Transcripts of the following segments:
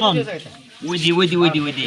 শোন ওই দি ওই দি ওই দি ওই দি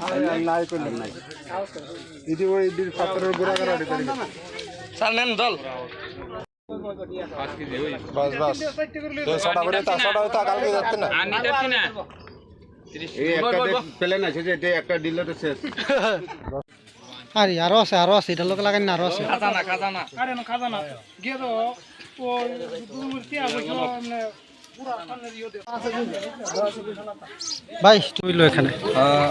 কথাটা আরে এটাও করলাম ওই বাস বাস। তো ছটা করে তা ছটা হয়তো কালকে যাচ্ছে না। এই একটা প্লেন আছে যে এটা একটা দিলে তো শেষ। আরে আরও আছে আরও আছে এটা লোক লাগাই না আরও আছে। ভাই তুইলো এখানে।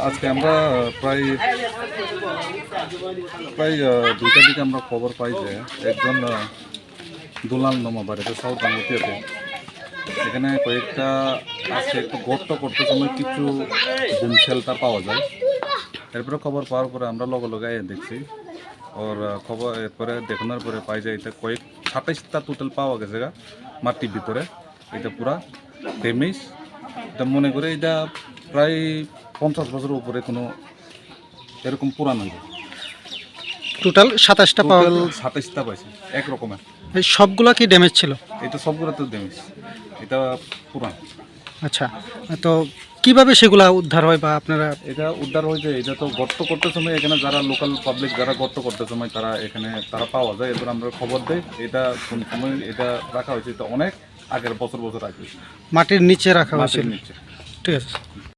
আজকে আমরা প্রায় প্রায় আহ, দুইটার দিকে আমরা খবর পাই যে একজন দুলাল নমা বাড়িতে সাউথ বাংলাতে এখানে কয়েকটা আছে একটু গর্ত করতে সময় কিছু বুম শেলটার পাওয়া যায়। এরপরে খবর পাওয়ার পরে আমরা লগে লগে দেখছি। ওর খবর এরপরে দেখানোর পরে পাই যায় এটা কয়েক সাতাইশটা টোটাল পাওয়া গেছে মাটির ভিতরে। এটা পুরা ড্যামেজ এটা মনে করে এটা প্রায় পঞ্চাশ বছরের উপরে কোনো এরকম পুরানো টোটাল সাতাশটা পাওয়া সাতাশটা পাইছে এক রকমের। এই সবগুলা কি ড্যামেজ ছিল? এটা সবগুলো তো ড্যামেজ এটা পুরান। আচ্ছা তো কীভাবে সেগুলা উদ্ধার হয় বা আপনারা এটা উদ্ধার হয় যে এটা তো গর্ত করতে সময় এখানে যারা লোকাল পাবলিক যারা গর্ত করতে সময় তারা এখানে তারা পাওয়া যায়। এরপর আমরা খবর দেই। এটা কোন সময় এটা রাখা হয়েছে এটা অনেক আগের বছর বছর আগে। মাটির নিচে রাখা হয়েছে নিচে। ঠিক আছে।